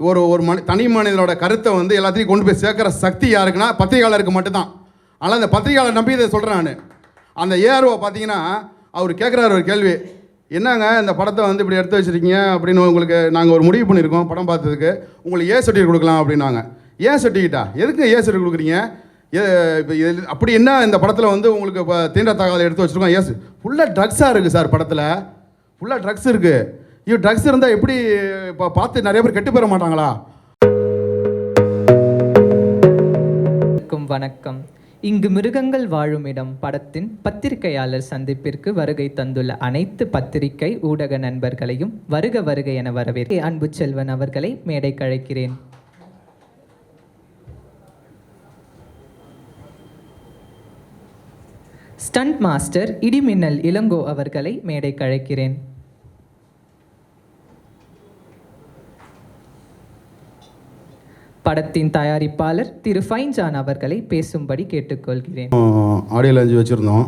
ஒரு ஒரு மனி தனி மனிதனோட கருத்தை வந்து எல்லாத்தையும் கொண்டு போய் சேர்க்குற சக்தி யாருக்குன்னா பத்திரிகையாளருக்கு மட்டும்தான். ஆனால் அந்த பத்திரிகையாளர் நம்பி இதை சொல்கிறேன் நான். அந்த ஏஆர்ஓ பார்த்தீங்கன்னா அவர் கேட்குறாரு ஒரு கேள்வி. என்னங்க இந்த படத்தை வந்து இப்படி எடுத்து வச்சிருக்கீங்க அப்படின்னு உங்களுக்கு நாங்கள் ஒரு முடிவு பண்ணியிருக்கோம் படம் பார்த்ததுக்கு. உங்களுக்கு ஏ சர்டிஃபிகேட் கொடுக்கலாம் அப்படின்னாங்க. ஏன் சர்டிஃபிகேட்டா எதுக்கு ஏ சர்டிஃபிகேட் கொடுக்குறீங்க? ஏ இப்போ இது அப்படி என்ன இந்த படத்தில் வந்து உங்களுக்கு இப்போ தீண்ட தகவல் எடுத்து வச்சுருக்கோம்? எஸ் ஃபுல்லாக ட்ரக்ஸாக இருக்குது சார் படத்தில். ஃபுல்லாக ட்ரக்ஸ் இருக்குது ஐயோ ட்ரக்ஸ் இருந்தால் எப்படி இப்போ பார்த்து நிறைய பேர் கெட்டு போயிட மாட்டாங்களா? வணக்கம் இங்கு மிருகங்கள் வாழும் இடம் படத்தின் பத்திரிகையாளர் சந்திப்பிற்கு வருகை தந்துள்ள அனைத்து பத்திரிகை ஊடக நண்பர்களையும் வருக வருக என வரவேற்க அன்பு செல்வன் அவர்களை மேடை கழைக்கிறேன் ஸ்டண்ட் மாஸ்டர் இடிமின்னல் இளங்கோ அவர்களை மேடை கழைக்கிறேன் படத்தின் தயாரிப்பாளர் திரு ஃபைன்ஜான் அவர்களை பேசும்படி கேட்டுக்கொள்கிறேன். ஆடியோ லான்ச் வச்சுருந்தோம்.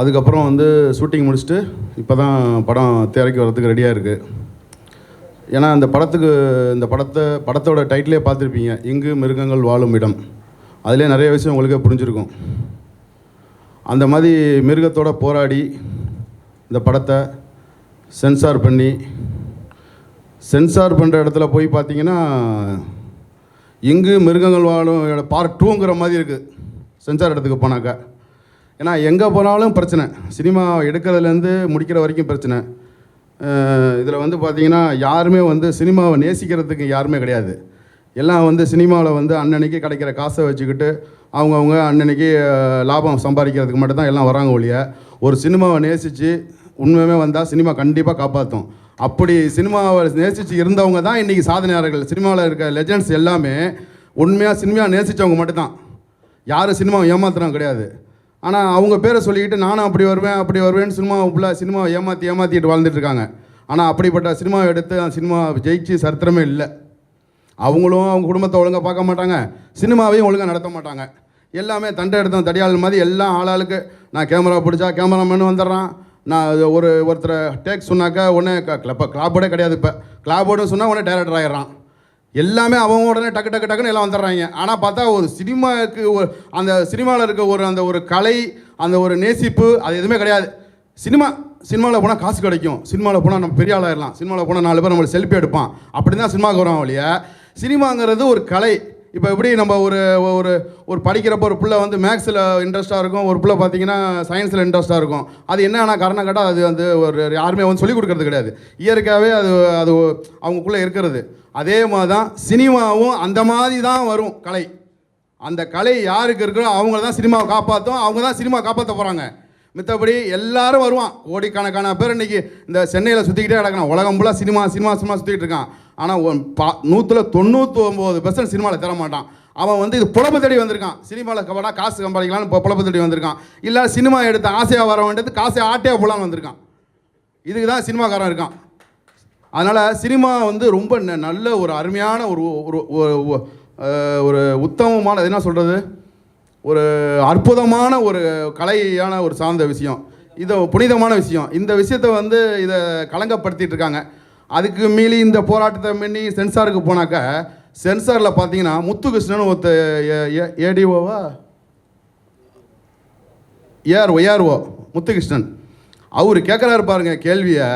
அதுக்கப்புறம் வந்து ஷூட்டிங் முடிச்சுட்டு இப்போ தான் படம் திரைக்கு வரதுக்கு ரெடியாக இருக்குது ஏன்னா அந்த படத்துக்கு இந்த படத்தை படத்தோட டைட்டிலே பார்த்துருப்பீங்க. இங்கு மிருகங்கள் வாழும் இடம். அதிலே நிறைய விஷயம் உங்களுக்கே புரிஞ்சிருக்கும். அந்த மாதிரி மிருகத்தோட போராடி இந்த படத்தை சென்சார் பண்ணி சென்சார் பண்ணுற இடத்துல போய் பார்த்தீங்கன்னா எங்கு மிருகங்கள் வாழும் பார்ட் டூங்கிற மாதிரி இருக்குது சென்சார் இடத்துக்கு போனாக்கா. ஏன்னா எங்கே போனாலும் பிரச்சனை. சினிமா எடுக்கிறதுலேருந்து முடிக்கிற வரைக்கும் பிரச்சனை. இதில் வந்து பார்த்திங்கன்னா யாருமே வந்து சினிமாவை நேசிக்கிறதுக்கு யாருமே கிடையாது. எல்லாம் வந்து சினிமாவில் வந்து அன்னன்னைக்கு கிடைக்கிற காசை வச்சுக்கிட்டு அவங்கவுங்க அன்னன்னைக்கு லாபம் சம்பாதிக்கிறதுக்கு மட்டும்தான் எல்லாம் வராங்க ஒழிய ஒரு சினிமாவை நேசித்து உண்மையுமே வந்தால் சினிமா கண்டிப்பாக காப்பாற்றும் அப்படி சினிமாவை நேசித்து இருந்தவங்க தான் இன்றைக்கி சாதனையாளர்கள். சினிமாவில் இருக்க லெஜண்ட்ஸ் எல்லாமே உண்மையாக சினிமா நேசித்தவங்க மட்டும்தான். யாரும் சினிமாவை ஏமாத்துறவங்க கிடையாது. ஆனால் அவங்க பேரை சொல்லிக்கிட்டு நானும் அப்படி வருவேன் அப்படி வருவேன்னு சினிமா ஃபுல்லாக சினிமாவை ஏமாற்றி ஏமாற்றிட்டு வாழ்ந்துட்டுருக்காங்க ஆனால் அப்படிப்பட்ட சினிமாவை எடுத்து அந்த சினிமா ஜெயிச்சு சரித்திரமே இல்லை. அவங்களும் அவங்க குடும்பத்தை ஒழுங்காக பார்க்க மாட்டாங்க. சினிமாவையும் ஒழுங்காக நடத்த மாட்டாங்க. எல்லாமே தண்டை எடுத்தோம் தடியாள் மாதிரி எல்லாம் ஆளாளுக்கு. நான் கேமரா பிடிச்சா கேமராமேனு வந்துடுறான். நான் அது ஒரு ஒருத்தரை டேக் சொன்னாக்கா உடனே கிளப்ப கிளாபோர்டே கிடையாது இப்போ. கிளாபோர்டுன்னு சொன்னால் உடனே டேரக்டர் ஆயிடுறான். எல்லாமே அவங்க உடனே டக்கு டக்கு டக்குன்னு எல்லாம் வந்துடுறாங்க. ஆனால் பார்த்தா ஒரு சினிமாவுக்கு ஒரு அந்த சினிமாவில் இருக்க ஒரு அந்த ஒரு கலை அந்த ஒரு நேசிப்பு அது எதுவுமே கிடையாது. சினிமா சினிமாவில் போனால் காசு கிடைக்கும். சினிமாவில் போனால் நம்ம பெரிய ஆளாயிடலாம் சினிமாவில் போனால் நாலு பேர் நம்மளை செல்ஃபி எடுப்பான். அப்படி தான் சினிமாவுக்கு வரோம் ஒழிய சினிமாங்கிறது ஒரு கலை. இப்போ எப்படி நம்ம ஒரு ஒரு ஒரு படிக்கிறப்போ ஒரு பிள்ளை வந்து மேக்ஸில் இன்ட்ரெஸ்ட்டாக இருக்கும் ஒரு பிள்ளை பார்த்தீங்கன்னா சயின்ஸில் இன்ட்ரெஸ்ட்டாக இருக்கும். அது என்ன காரணம் கேட்டால் அது வந்து ஒரு யாருமே வந்து சொல்லிக் கொடுக்கறது கிடையாது. இயற்கையாகவே அது அது அவங்களுக்குள்ளே இருக்கிறது. அதே மாதிரி தான் சினிமாவும் அந்த மாதிரி தான் வரும் கலை. அந்த கலை யாருக்கு இருக்கிறோ அவங்கள தான் சினிமாவை காப்பாற்றும் அவங்க தான் சினிமா காப்பாற்ற போகிறாங்க மித்தபடி எல்லாரும் வருவான். கோடிக்கணக்கான பேர் இன்னைக்கு இந்த சென்னையில் சுற்றிக்கிட்டே கிடக்கான் உலகம் ஃபுல்லாக சினிமா சினிமா சினிமா சுற்றிக்கிட்டு இருக்கான். ஆனால் பா நூற்றில் தொண்ணூற்றி ஒம்பது பெர்சன்ட் சினிமாவில் தர மாட்டான் அவன் வந்து இது புலப்பு தேடி வந்திருக்கான். சினிமாவில் கவனா காசு சம்பாதிக்கலாம்னு இப்போ புலப்பு தேடி வந்திருக்கான். இல்லை சினிமா எடுத்து ஆசையாக வர வேண்டியது காசை ஆட்டையாக போகலான்னு வந்திருக்கான். இதுக்கு தான் சினிமாக்காரன் இருக்கான். அதனால் சினிமா வந்து ரொம்ப ந- நல்ல ஒரு அருமையான ஒரு ஒரு ஒரு- உத்தமமான என்ன சொல்கிறது ஒரு அற்புதமான ஒரு கலையான ஒரு சார்ந்த விஷயம். இது புனிதமான விஷயம். இந்த விஷயத்தை வந்து இதை களங்கப்படுத்திகிட்டு இருக்காங்க. அதுக்கு மீறி இந்த போராட்டத்தை மீறி சென்சாருக்கு போனாக்க சென்சாரில் பார்த்தீங்கன்னா முத்துகிருஷ்ணன் ஒருத்த ஏடிஓவா? ARO ARO Muthukrishnan. அவர் கேட்குறாரு பாருங்க கேள்வியை.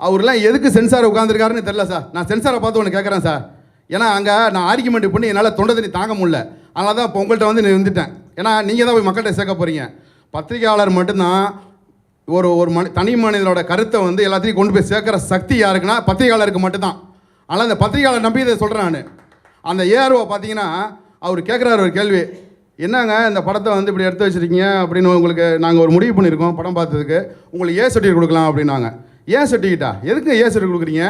அவர்லாம் எதுக்கு சென்சார் உட்காந்துருக்காருன்னு தெரில சார். நான் சென்சாரை பார்த்து ஒன்று கேட்குறேன் சார். ஏன்னா அங்கே நான் ஆர்குமெண்ட் பண்ணி என்னால் தொண்டை தண்ணி தாங்க முடியல. அதனால தான் இப்போ உங்கள்கிட்ட வந்து நான் வந்துட்டேன் ஏன்னா நீங்கள் தான் போய் மக்கள்கிட்ட சேர்க்க போகிறீங்க பத்திரிகையாளர் மட்டும்தான் ஒரு ஒரு மனி தனி மனிதனோட கருத்தை வந்து எல்லாத்தையும் கொண்டு போய் சேர்க்குற சக்தி யாருக்குன்னா பத்திரிகையாளருக்கு மட்டும்தான். ஆனால் அந்த பத்திரிகையாளர் நம்பி இதை சொல்கிறேன் நான். அந்த ஏஆர்ஓ பார்த்தீங்கன்னா அவர் கேட்குறாரு ஒரு கேள்வி. என்னங்க இந்த படத்தை வந்து இப்படி எடுத்து வச்சிருக்கீங்க அப்படின்னு உங்களுக்கு நாங்கள் ஒரு முடிவு பண்ணியிருக்கோம் படம் பார்த்ததுக்கு. உங்களுக்கு ஏ சர்டிஃபிகேட் கொடுக்கலாம் அப்படின்னாங்க. ஏன் சர்டிஃபிகேட்டா எதுக்கு ஏ சர்டிஃபிகேட் கொடுக்குறீங்க?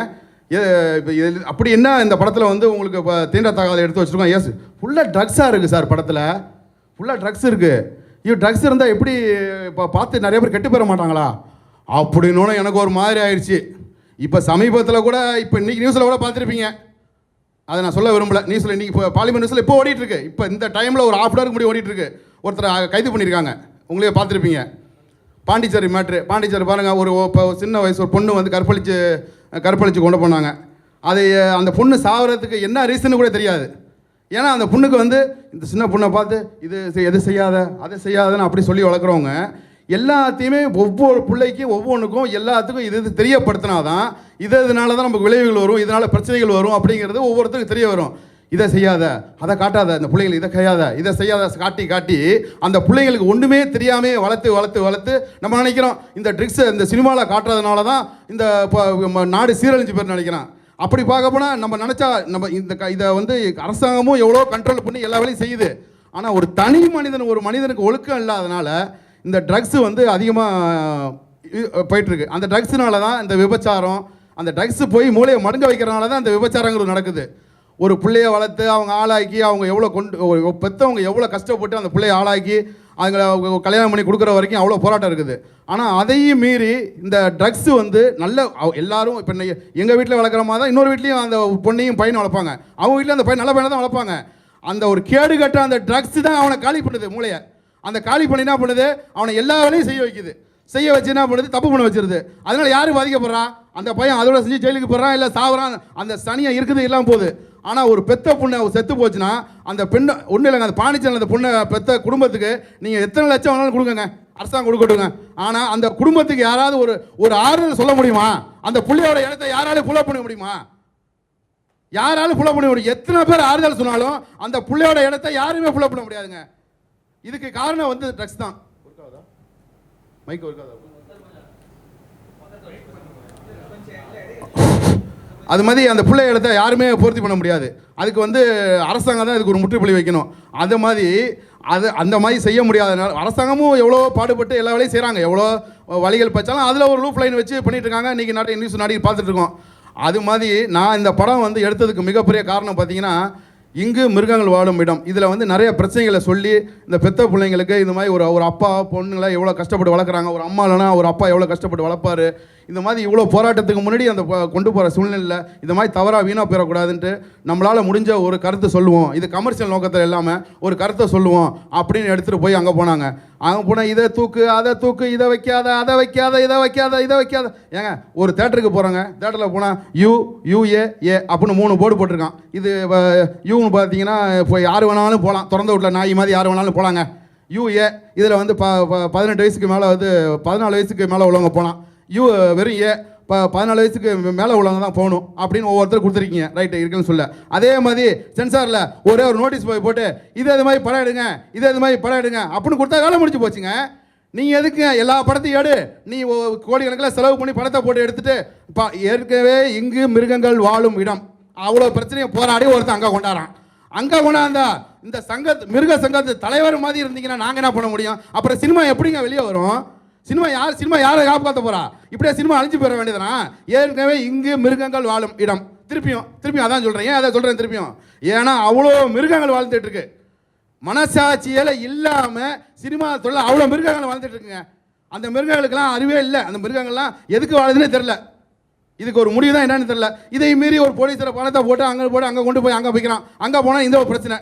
ஏ இப்போ இது அப்படி என்ன இந்த படத்தில் வந்து உங்களுக்கு இப்போ தீண்டத்தகாத எடுத்து வச்சுருக்கோம்? ஏஸ் ஃபுல்லாக ட்ரக்ஸாக இருக்குது சார் படத்தில். ஃபுல்லாக ட்ரக்ஸ் இருக்குது ஐயோ ட்ரக்ஸ் இருந்தால் எப்படி இப்போ பார்த்து நிறைய பேர் கெட்டு போயிட மாட்டாங்களா? அப்படின்னு எனக்கு ஒரு மாதிரி ஆயிடுச்சு. இப்போ சமீபத்தில் கூட இப்போ இன்னைக்கு நியூஸில் கூட பார்த்துருப்பீங்க. அதை நான் சொல்ல விரும்பல. நியூஸில் இன்றைக்கி இப்போ பார்லிமெண்ட் நியூஸில் இப்போ ஓடிட்டுருக்கு இப்போ இந்த டைமில் ஒரு ஆஃப் ஹவருக்கு முன்னாடி ஓடிட்டுருக்கு ஒருத்தரை கைது பண்ணியிருக்காங்க. உங்களே பார்த்துருப்பீங்க. பாண்டிச்சேரி மேட்ரு பாண்டிச்சேரி பாருங்கள் ஒரு இப்போ சின்ன வயசு ஒரு பொண்ணு வந்து கற்பழித்து கற்பழித்து கொண்டு போனாங்க. அதை அந்த பொண்ணு சாகிறதுக்கு என்ன ரீசன் கூட தெரியாது. ஏன்னா அந்த பொண்ணுக்கு வந்து இந்த சின்ன பொண்ணை பார்த்து இது எது செய்யாத அதை செய்யாதன்னு அப்படி சொல்லி வளர்க்குறவங்க எல்லாத்தையுமே ஒவ்வொரு பிள்ளைக்கும் ஒவ்வொன்றுக்கும் எல்லாத்துக்கும் இது இது தெரியப்படுத்தினாதான் இது இதனால தான் நமக்கு விளைவுகள் வரும் இதனால் பிரச்சனைகள் வரும் அப்படிங்கிறது ஒவ்வொருத்தருக்கும் தெரிய வரும். இதை செய்யாத அதை காட்டாத இந்த பிள்ளைகள் இதை செய்யாத இதை செய்யாத காட்டி காட்டி அந்த பிள்ளைங்களுக்கு ஒன்றுமே தெரியாமே வளர்த்து வளர்த்து வளர்த்து நம்ம நினைக்கிறோம் இந்த ட்ரிக்ஸை இந்த சினிமாவில் காட்டுறதுனால தான் இந்த இப்போ நாடு சீரழிஞ்சு பேர் நினைக்கிறோம் அப்படி பார்க்க போனால் நம்ம நினச்சா நம்ம இந்த க- இதை வந்து அரசாங்கமும் எவ்வளோ கண்ட்ரோல் பண்ணி எல்லா வேலையும் செய்யுது. ஆனால் ஒரு தனி மனிதன் ஒரு மனிதனுக்கு ஒழுக்கம் இல்லாதனால இந்த ட்ரக்ஸு வந்து அதிகமாக போயிட்டுருக்கு. அந்த ட்ரக்ஸுனால தான் இந்த விபச்சாரம் அந்த ட்ரக்ஸு போய் மூளையை மடங்க வைக்கிறனால தான் இந்த விபச்சாரங்கள் நடக்குது. ஒரு பிள்ளைய வளர்த்து அவங்க ஆளாக்கி அவங்க எவ்வளோ கொண்டு பெற்றவங்க எவ்வளோ கஷ்டப்பட்டு அந்த பிள்ளைய ஆளாக்கி அதுங்களை கல்யாணம் பண்ணி கொடுக்குற வரைக்கும் அவ்வளோ போராட்டம் இருக்குது. ஆனால் அதையும் மீறி இந்த ட்ரக்ஸ் வந்து நல்ல எல்லாரும் இப்போ எங்கள் வீட்டில் வளர்க்குற மாதிரி தான் இன்னொரு வீட்லேயும் அந்த பொண்ணையும் பையனை வளர்ப்பாங்க. அவங்க வீட்டில் அந்த பையன் நல்ல பையனை தான் வளர்ப்பாங்க. அந்த ஒரு கேடு கட்ட அந்த ட்ரக்ஸ் தான் அவனை காலி பண்ணுது மூளையை. அந்த காலி பண்ணி என்ன பண்ணுது? அவனை எல்லா வேலையும் செய்ய வைக்குது. செய்ய வச்சு என்ன பண்ணுது? தப்பு பண்ண வச்சிருது. அதனால யாரும் பாதிக்கப்படுறா? அந்த பையன் அதோட செஞ்சு ஜெயிலுக்கு போடுறான் இல்லை சாவுறான்? அந்த சனியை இருக்குது இல்லாமல் போகுது. ஆனால் ஒரு பெத்த பொண்ணு செத்து போச்சுன்னா அந்த பெண்ணை ஒன்றும் இல்லைங்க. அந்த பாண்டிச்சேரியில் அந்த பொண்ணை பெத்த குடும்பத்துக்கு நீங்கள் எத்தனை லட்சம் வேணாலும் கொடுங்க அரசாங்கம் கொடுக்கட்டுங்க. ஆனால் அந்த குடும்பத்துக்கு யாராவது ஒரு ஒரு ஆறுதல் சொல்ல முடியுமா? அந்த பிள்ளையோட இடத்த யாராலும் ஃபுல்லப் பண்ண முடியுமா? யாராலும் புள்ள பண்ண முடியும். எத்தனை பேர் ஆறுதல் சொன்னாலும் அந்த பிள்ளையோட இடத்த யாருமே புள்ள பண்ண முடியாதுங்க. இதுக்கு காரணம் வந்து ட்ரக்ஸ் தான். மைக் அது மாதிரி அந்த பிள்ளை இடத்த யாருமே பூர்த்தி பண்ண முடியாது. அதுக்கு வந்து அரசாங்கம் தான் இதுக்கு ஒரு முற்றுப்புள்ளி வைக்கணும். அது மாதிரி அது அந்த மாதிரி செய்ய முடியாதனால அரசாங்கமும் எவ்வளோ பாடுபட்டு எல்லா வேலையும் செய்கிறாங்க எவ்வளோ வழிகள் பச்சாலும் அதில் ஒரு லூப் லைன் வச்சு பண்ணிட்டு இருக்காங்க. இன்றைக்கி நிறைய நியூஸ் நாடி பார்த்துட்ருக்கோம் அது மாதிரி நான் இந்த படம் வந்து எடுத்ததுக்கு மிகப்பெரிய காரணம் பார்த்தீங்கன்னா இங்கு மிருகங்கள் வாழும் இடம். இதில் வந்து நிறைய பிரச்சனைகளை சொல்லி இந்த பெத்த பிள்ளைங்களுக்கு இந்த மாதிரி ஒரு ஒரு அப்பா பொண்ணுங்களை எவ்வளோ கஷ்டப்பட்டு வளர்க்குறாங்க ஒரு அம்மா இல்லைனா ஒரு அப்பா எவ்வளோ கஷ்டப்பட்டு வளர்ப்பாரு இந்த மாதிரி இவ்வளோ போராட்டத்துக்கு முன்னாடி அந்த கொண்டு போகிற சூழ்நிலையில் இந்த மாதிரி தவறாக வீணாக போயிடக்கூடாதுன்ட்டு நம்மளால் முடிஞ்ச ஒரு கருத்து சொல்லுவோம். இது கமர்ஷியல் நோக்கத்தில் இல்லாமல் ஒரு கருத்தை சொல்லுவோம் அப்படின்னு எடுத்துகிட்டு போய் அங்கே போனாங்க. அங்கே போனால் இதை தூக்கு அதை தூக்கு இதை வைக்காத அதை வைக்காத இதை வைக்காத இதை வைக்காத. ஏங்க ஒரு தேட்டருக்கு போகிறாங்க தேட்டரில் போனால் யூ யூஏ ஏ அப்படின்னு மூணு போர்டு போட்டிருக்கான். இது யூன்னு பார்த்தீங்கன்னா இப்போ யார் வேணாலும் போகலாம் திறந்த வீட்டில் நாய் மாதிரி யார் வேணாலும் போகலாங்க யூஏ இதில் வந்து ப ப- பதினெட்டு வயசுக்கு மேலே வந்து பதினாலு வயசுக்கு மேலே உள்ளவங்க போகலாம் யூ uh, வெறும் ஏ ப பதினாலு வயசுக்கு மேலே உள்ளவங்க தான் போகணும் அப்படின்னு ஒவ்வொருத்தர் கொடுத்துருக்கீங்க. ரைட்டு இருக்குன்னு சொல்ல. அதே மாதிரி சென்சாரில் ஒரே ஒரு நோட்டீஸ் போய் போட்டு இது இது மாதிரி படம் எடுங்க இது இது மாதிரி படம் எடுங்க அப்படின்னு கொடுத்தா வேலை முடிஞ்சு போச்சுங்க. நீங்கள் எதுக்கு எல்லா படத்தையும் எடு. நீ கோடிக்கணக்கில் செலவு பண்ணி படத்தை போட்டு எடுத்துட்டு பா ஏற்கனவே இங்கு மிருகங்கள் வாழும் இடம். அவ்வளோ பிரச்சனையை போராடி ஒருத்தன் அங்கே கொண்டாடுறான். அங்கே கொண்டாந்தா இந்த சங்க மிருக சங்கத்து தலைவர் மாதிரி இருந்தீங்கன்னா நாங்கள் என்ன பண்ண முடியும்? அப்புறம் சினிமா எப்படிங்க வெளியே வரும்? சினிமா யார் சினிமா யாரை காப்பாற்ற போறா? இப்படியே சினிமா அழிஞ்சு போயிட வேண்டியதுனா ஏற்கனவே இங்கு மிருகங்கள் வாழும் இடம். திருப்பியும் திருப்பியும் அதான் சொல்கிறேன் ஏன் அதை சொல்கிறேன் திருப்பியும்? ஏன்னா அவ்வளோ மிருகங்கள் வாழ்ந்துட்டு இருக்கு. மனசாட்சியில் இல்லாமல் சினிமா தொழில் அவ்வளோ மிருகங்கள் வாழ்ந்துட்டு இருக்குங்க. அந்த மிருகங்களுக்கெல்லாம் அறிவே இல்லை. அந்த மிருகங்கள்லாம் எதுக்கு வாழுதுன்னே தெரில இதுக்கு ஒரு முடிவு தான் என்னன்னு தெரியல. இதை மீறி ஒரு போலீஸில் பணத்தை போட்டு அங்கே போட்டு அங்கே கொண்டு போய் அங்கே போய்க்கிறான் அங்கே போனால் இந்த ஒரு பிரச்சனை.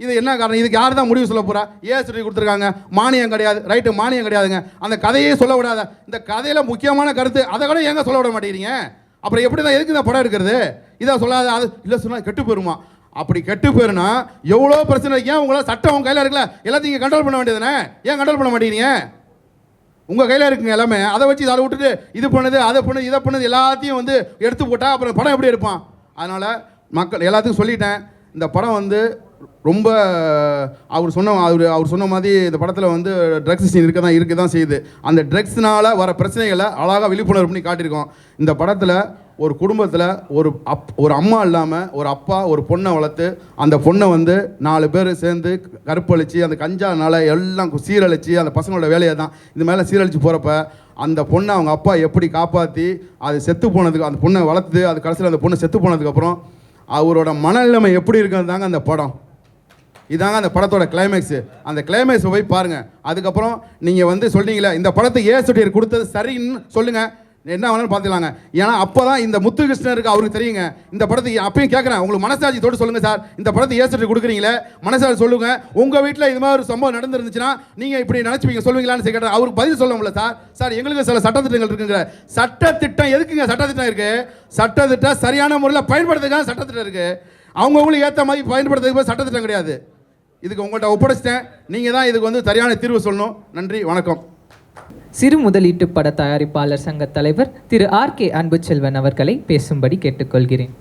இது என்ன காரணம்? இதுக்கு யார் தான் முடிவு சொல்ல போகிறா ஏன் சொல்லி கொடுத்துருக்காங்க. மானியம் கிடையாது. ரைட்டு மானியம் கிடையாதுங்க. அந்த கதையே சொல்ல விடாத. இந்த கதையில் முக்கியமான கருத்து அதை கூட ஏங்க சொல்ல விட மாட்டேங்கிறீங்க? அப்புறம் எப்படி தான் எதுக்கு இந்த படம் எடுக்கிறது? இதை சொல்லாத அது இல்லை சொன்னால் கெட்டு போயிருமா? அப்படி கெட்டு போயிருனா எவ்வளோ பிரச்சனை? ஏன் உங்களால் சட்டம் உங்கள் கையில் இருக்கல எல்லாத்தையும் கண்ட்ரோல் பண்ண வேண்டியதுனே ஏன் கண்ட்ரோல் பண்ண மாட்டேங்கிறீங்க? உங்கள் கையில் இருக்குங்க எல்லாமே. அதை வச்சு அதை விட்டுட்டு இது பண்ணுது அதை பண்ணுது இதை பண்ணுது எல்லாத்தையும் வந்து எடுத்து போட்டால் அப்புறம் படம் எப்படி எடுப்பான்? அதனால் மக்கள் எல்லாத்துக்கும் சொல்லிட்டேன். இந்த படம் வந்து ரொம்ப அவர் சொன்ன அவர் அவர் சொன்ன மாதிரி இந்த படத்தில் வந்து ட்ரக்ஸ் சீன் இருக்க தான் இருக்க தான் செய்யுது. அந்த ட்ரக்ஸ்னால் வர பிரச்சனைகளை அழகாக விழிப்புணர்வு பண்ணி காட்டியிருக்கோம். இந்த படத்தில் ஒரு குடும்பத்தில் ஒரு அப் ஒரு அம்மா இல்லாமல் ஒரு அப்பா ஒரு பொண்ணை வளர்த்து அந்த பொண்ணை வந்து நாலு பேர் சேர்ந்து கருப்பழிச்சு அந்த கஞ்சானால எல்லாம் சீரழிச்சு அந்த பசங்களோட வேலையை தான் இந்த மேலே சீரழிச்சு போகிறப்ப அந்த பொண்ணை அவங்க அப்பா எப்படி காப்பாற்றி அது செத்து போனதுக்கு அந்த பொண்ணை வளர்த்து அது கடைசியில் அந்த பொண்ணு செத்து போனதுக்கப்புறம் அவரோட மனநிலைமை எப்படி இருக்குன்னு தாங்க அந்த படம். இதாங்க அந்த படத்தோட கிளைமேக்ஸு அந்த கிளைமேக்ஸை போய் பாருங்கள் அதுக்கப்புறம் நீங்கள் வந்து சொல்கிறீங்களே இந்த படத்தை ஏ கொடுத்தது சரின்னு சொல்லுங்கள் என்ன வேணாலும் பார்த்துக்கலாங்க. ஏன்னா அப்போ தான் இந்த முத்துகிருஷ்ணருக்கு அவருக்கு தெரியுங்க. இந்த படத்தை அப்பயும் கேட்குறேன் உங்களுக்கு மனசாட்சியோடு சொல்லுங்கள் சார். இந்த படத்தை ஏசுட்டு கொடுக்குறீங்களே மனசாட்சி சொல்லுங்கள் உங்கள் வீட்டில் இது மாதிரி ஒரு சம்பவம் நடந்துருந்துச்சுன்னா நீங்கள் இப்படி நினச்சிப்பீங்க சொல்லுவீங்களான்னு கேட்டேன். அவருக்கு பதில் சொல்ல முடியல சார். சார் எங்களுக்கு சில சட்டத்திட்டங்கள் இருக்குங்கிற சட்டத்திட்டம் எதுக்குங்க சட்டத்திட்டம் இருக்குது சட்டத்திட்டம் சரியான முறையில் பயன்படுத்துக்கான சட்டத்திட்டம் இருக்குது அவங்கவுங்களுக்கு ஏற்ற மாதிரி பயன்படுத்துறதுக்கு சட்டத்திட்டம் கிடையாது. இதுக்கு உங்கள்கிட்ட ஒப்படைச்சிட்டேன். நீங்கள் தான் இதுக்கு வந்து சரியான தீர்வு சொல்லணும். நன்றி வணக்கம். சிறு முதலீட்டு பட தயாரிப்பாளர் சங்க தலைவர் திரு ஆர் கே அன்புச்செல்வன் அவர்களை பேசும்படி கேட்டுக்கொள்கிறேன்.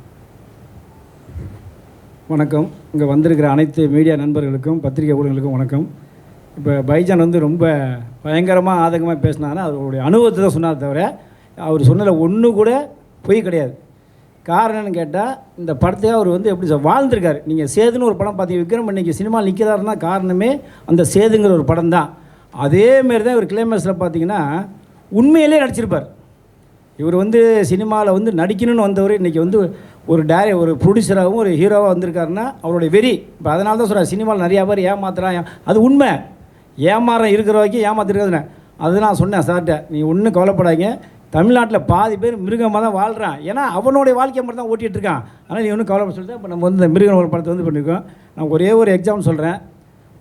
வணக்கம். இங்கே வந்திருக்கிற அனைத்து மீடியா நண்பர்களுக்கும் பத்திரிகை ஊடகங்களுக்கும் வணக்கம். இப்போ பைஜான் வந்து ரொம்ப பயங்கரமாக ஆதங்கமாக பேசினாருன்னா அவருடைய அனுபவத்தை தான் சொன்னார் தவிர அவர் சொன்னதில் ஒன்று கூட பொய் கிடையாது. காரணம்னு கேட்டால் இந்த படத்தையே அவர் வந்து எப்படி சார் வாழ்ந்திருக்காரு. நீங்கள் சேதுன்னு ஒரு படம் பார்த்தீங்க விக்ரம் இன்னைக்கு சினிமா நிற்கிறாருன்னா காரணமே அந்த சேதுங்கிற ஒரு படம் தான். அதேமாரி தான் இவர் கிளைமேக்ஸில் பார்த்தீங்கன்னா உண்மையிலே நடிச்சிருப்பார். இவர் வந்து சினிமாவில் வந்து நடிக்கணும்னு வந்தவர் இன்றைக்கி வந்து ஒரு டேரே ஒரு ப்ரொடியூசராகவும் ஒரு ஹீரோவாக வந்திருக்காருன்னா அவருடைய வெறி. இப்போ அதனால தான் சொல்கிறார் சினிமாவில் நிறையா பேர் ஏமாத்துறான் அது உண்மை. ஏமாறம் இருக்கிற வரைக்கும் ஏமாத்திருக்காதுன்னு. அது நான் சொன்னேன் சார்கிட்ட நீ ஒன்றும் கவலைப்படாதீங்க. தமிழ்நாட்டில் பாதி பேர் மிருகமாக தான் வாழ்கிறான் ஏன்னா அவனுடைய வாழ்க்கை மட்டும் தான் ஓட்டிகிட்டு இருக்கான். ஆனால் நீ ஒன்றும் கவலைப்பட சொல்லிட்டு இப்போ நம்ம வந்து இந்த மிருகம் ஒரு படத்தை வந்து பண்ணியிருக்கோம் நான் ஒரே ஒரு எக்ஸாம்பிள் சொல்கிறேன்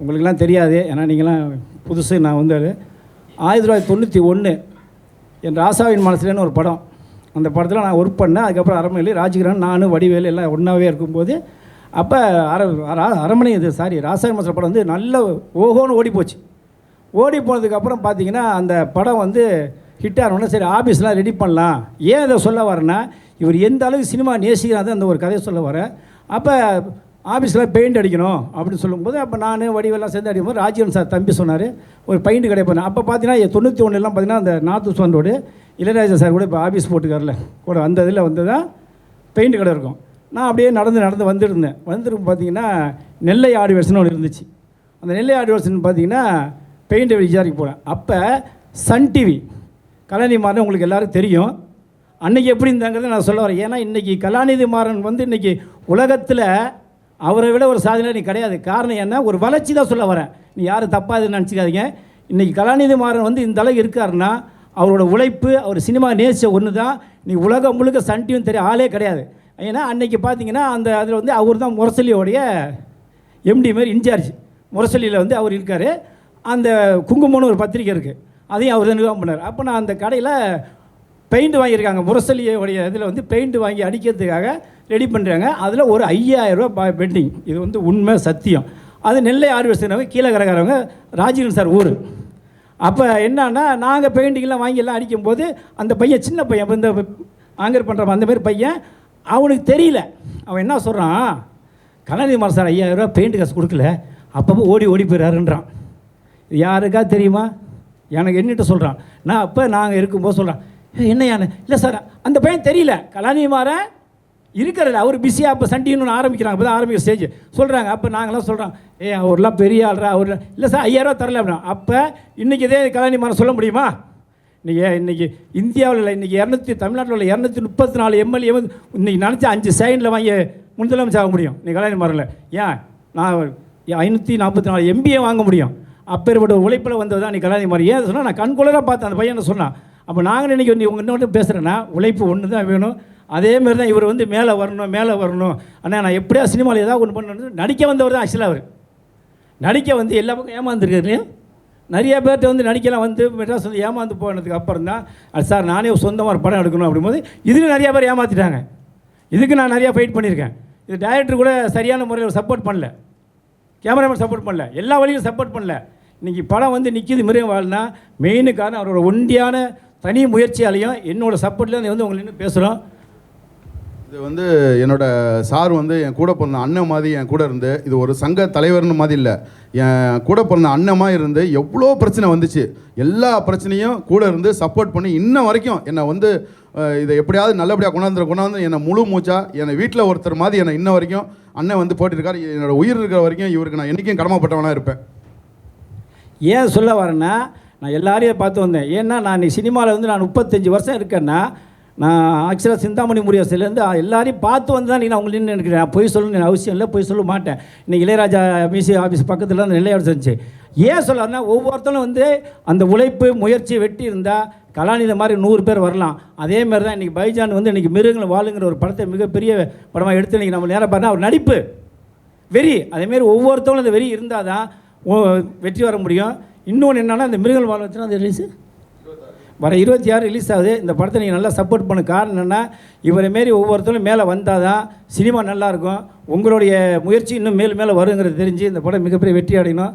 உங்களுக்கெல்லாம் தெரியாது. ஏன்னா நீங்களாம் புதுசு நான் வந்து ஆயிரத்தி தொள்ளாயிரத்தி தொண்ணூற்றி ஒன்று என் ராசாவின் மனசுலன்னு ஒரு படம். அந்த படத்தில் நான் ஒர்க் பண்ணேன். அதுக்கப்புறம் அரமனையில் ராஜகிரன் நானும் வடிவேலு எல்லாம் ஒன்றாவே இருக்கும்போது அப்போ அர அர- இது சாரி ராசாவின் மனசில் படம் வந்து நல்ல ஓஹோன்னு ஓடி போச்சு ஓடி போனதுக்கப்புறம் பார்த்தீங்கன்னா அந்த படம் வந்து ஹிட் ஆனோடனே சரி ஆஃபீஸ்லாம் ரெடி பண்ணலாம். ஏன் இதை சொல்ல வரேன்னா இவர் எந்த அளவுக்கு சினிமா நேசிக்கிறாரு அந்த ஒரு கதையை சொல்ல வரேன் அப்போ ஆஃபீஸில் பெயிண்ட் அடிக்கணும் அப்படின்னு சொல்லும்போது அப்போ நான் வடிவெல்லாம் சேர்ந்து அடிக்கும்போது ராஜீவன் சார் தம்பி சொன்னார் ஒரு பெயிண்ட் கடை போனேன் அப்போ பார்த்தீங்கன்னா தொண்ணூற்றி ஒன்றுலாம் பார்த்தீங்கன்னா அந்த நார்த் உஸ்வான் இளையராஜா சார் கூட இப்போ ஆஃபீஸ் போட்டுக்காரில் கூட அந்த இதில் வந்து தான் பெயிண்ட் கடை இருக்கும். நான் அப்படியே நடந்து நடந்து வந்துருந்தேன். வந்துருக்கும் பார்த்தீங்கன்னா நெல்லை ஆடிவர்ஸ்னு ஒன்று இருந்துச்சு. அந்த நெல்லை ஆடிவர்ஸ்னு பார்த்தீங்கன்னா பெயிண்ட் விசாரிக்க போனேன். அப்போ சன் டிவி கலாநிதி மாறன் உங்களுக்கு எல்லாரும் தெரியும். அன்னைக்கு எப்படி இருந்தாங்கிறத நான் சொல்ல வரேன். ஏன்னா இன்றைக்கி கலாநிதி மாறன் வந்து இன்றைக்கி உலகத்தில் அவரை விட ஒரு சாதனை நீ கிடையாது. காரணம் என்ன? ஒரு வளர்ச்சி தான் சொல்ல வரேன். நீ யாரும் தப்பாக இது நினச்சிக்காதீங்க. இன்றைக்கி கலாநிதி மாறன் வந்து இந்த அளவுக்கு இருக்காருன்னா அவரோட உழைப்பு அவர் சினிமா நேசித்த ஒன்று தான் நீ உலகம் முழுக்க சன் டிவின்னு தெரிய ஆளே கிடையாது. ஏன்னா அன்னைக்கு பார்த்தீங்கன்னா அந்த அதில் வந்து அவர் தான் முரசொலியோடைய எம்டி மாதிரி இன்சார்ஜ் முரசொலியில் வந்து அவர் இருக்கார். அந்த குங்குமம்னு ஒரு பத்திரிக்கை இருக்குது அதையும் அவர் தான் நிர்வாகம் பண்ணார். அப்போ நான் அந்த கடையில் பெயிண்ட் வாங்கியிருக்காங்க. முரசலியோடைய இதில் வந்து பெயிண்ட் வாங்கி அடிக்கிறதுக்காக ரெடி பண்ணுறாங்க அதில் ஒரு ஐயாயிரரூபா பெண்டிங் இது வந்து உண்மை சத்தியம். அது நெல்லை ஆறு வருஷம் கீழே கிடக்கிறவங்க ராஜீவன் சார் ஊர். அப்போ என்னன்னா நாங்கள் பெயிண்டிங்லாம் வாங்கி எல்லாம் அடிக்கும்போது அந்த பையன் சின்ன பையன் இந்த ஆங்கர் பண்ணுற அந்த மாதிரி பையன் அவனுக்கு தெரியல. அவன் என்ன சொல்கிறான் கலாநிதிமார் சார் ஐயாயிரரூபா பெயிண்ட் காசு கொடுக்கல. அப்பப்போ ஓடி ஓடி போயிடாருன்றான் யாருக்கா தெரியுமா? எனக்கு என்னிட்ட சொல்கிறான் நான் அப்போ நாங்கள் இருக்கும்போது சொல்கிறான் என்ன யானை? இல்லை சார் அந்த பையன் தெரியல. கலாநிதி மாறன் இருக்கிறதில்ல அவர் பிஸியாக அப்போ சண்டின்னு ஆரம்பிக்கிறாங்க. அப்போ தான் ஆரம்பிக்கிற ஸ்டேஜ் சொல்கிறாங்க அப்போ நாங்களாம் சொல்கிறோம் ஏ அவர்லாம் பெரிய ஆள்ரா அவர் இல்லை சார் ஐயாயிரரூவா தரல அப்படின்னா அப்போ இன்றைக்கி இதே கலாநிதி மாறன் சொல்ல முடியுமா? இன்றைக்கி இன்றைக்கி இந்தியாவில் இல்லை இன்றைக்கி இரநூத்தி தமிழ்நாட்டில் உள்ள இரநூத்தி முப்பத்தி நாலு எம்எல்ஏ வந்து இன்றைக்கி நினச்சி அஞ்சு செகண்டில் வாங்கி முதலமைச்சர் ஆக முடியும். இன்றைக்கி கல்யாணம் மாறல ஏன்? நான் ஐநூற்றி நாற்பத்தி நாலு எம்பிஏ வாங்க முடியும். அப்பேற்பட்ட உழைப்பில் வந்தது தான் நீ கல்யாணம் ஏன் சொன்னால் நான் கண்குளராக பார்த்தேன் அந்த பையனை சொன்னான் அப்போ நாங்கள் நினைக்க நீ உங்கள் இன்னொன்று பேசுகிறேன்னா உழைப்பு ஒன்று தான் வேணும். அதே மாதிரி தான் இவர் வந்து மேலே வரணும் மேலே வரணும். ஆனால் நான் எப்படியா சினிமாவில் ஏதாவது ஒன்று பண்ணணும் நடிக்க வந்தவர் தான் ஆக்சுவலாக அவர். நடிக்க வந்து எல்லா பக்கம் ஏமாந்துருக்காரு இல்லையா? நிறைய பேர்கிட்ட வந்து நடிக்கலாம் வந்து மெட்ராஸ் வந்து ஏமாந்து போனதுக்கு அப்புறம் தான் அது சார் நானே சொந்தமாக ஒரு படம் எடுக்கணும் அப்படிங்கும்போது இதுக்கு நிறையா பேர் ஏமாற்றிட்டாங்க இதுக்கு நான் நிறையா ஃபைட் பண்ணியிருக்கேன். இது டைரக்டர் கூட சரியான முறையில் சப்போர்ட் பண்ணல. கேமராமேன் சப்போர்ட் பண்ணல. எல்லா வழியும் சப்போர்ட் பண்ணல. இன்றைக்கி படம் வந்து நிற்கிது மிருகம் வாழ்னா மெயின் காரணம் அவரோட ஒண்டியான தனி முயற்சியாலையும் என்னோட சப்போர்ட்லேருந்து வந்து உங்களை பேசுகிறோம் இது வந்து என்னோட சார் வந்து என் கூட பிறந்த அண்ணன் மாதிரி என் கூட இருந்து இது ஒரு சங்க தலைவர்னு மாதிரி இல்லை. என் கூட பிறந்த அண்ணமாக இருந்து எவ்வளோ பிரச்சனை வந்துச்சு. எல்லா பிரச்சனையும் கூட இருந்து சப்போர்ட் பண்ணி இன்ன வரைக்கும் என்னை வந்து இதை எப்படியாவது நல்லபடியாக கொண்டாந்து கொண்டாந்து என்னை முழு மூச்சா என்னை வீட்டில் ஒருத்தர் மாதிரி என்னை இன்ன வரைக்கும் அண்ணன் வந்து போட்டிருக்காரு என்னோட உயிர் இருக்கிற வரைக்கும் இவருக்கு நான் என்றைக்கும் கடமைப்பட்டவனாக இருப்பேன். ஏன் சொல்ல வரேன்னா நான் எல்லாரையும் பார்த்து வந்தேன். ஏன்னா நான் சினிமாவில் வந்து நான் முப்பத்தஞ்சு வருஷம் இருக்கேன்னா நான் ஆக்சுவலாக சிந்தாமணி முடியாசிலேருந்து எல்லாரையும் பார்த்து வந்து தான் நீ நான் உங்களுக்கு நின்று நினைக்கிறேன். நான் பொய் சொல்லணும்னு அவசியம் இல்லை பொய் சொல்ல மாட்டேன். இன்னைக்கு இளையராஜா மியூசிக் ஆஃபீஸ் பக்கத்தில் அந்த நெல்லையாடு செஞ்சு ஏன் சொல்ல ஒவ்வொருத்தரும் வந்து அந்த உழைப்பு முயற்சி வெட்டி இருந்தால் கலாநிதி மாதிரி நூறு பேர் வரலாம். அதே மாதிரி தான் இன்றைக்கி பைஜான் வந்து இன்றைக்கி மிருகங்கள் வாழுங்கிற ஒரு படத்தை மிகப்பெரிய படமாக எடுத்து இன்றைக்கி நம்ம நேரம் பார்த்தா அவர் நடிப்பு. வெறி. அதேமாரி ஒவ்வொருத்தவங்களும் அந்த வெறி இருந்தால் தான் வெற்றி வர முடியும். இன்னொன்று என்னென்னா இந்த மிருகல் வாழ வச்சுன்னா அந்த ரிலீஸு வர இருபத்தி ஆறு ரிலீஸ் ஆகுது. இந்த படத்தை நீங்கள் நல்லா சப்போர்ட் பண்ண காரணம் என்னென்னா இவரை மாரி ஒவ்வொருத்தரும் மேலே வந்தால் தான் சினிமா நல்லாயிருக்கும் உங்களுடைய முயற்சி இன்னும் மேலும் மேலே வருங்கிறது தெரிஞ்சு இந்த படம் மிகப்பெரிய வெற்றி அடையணும்.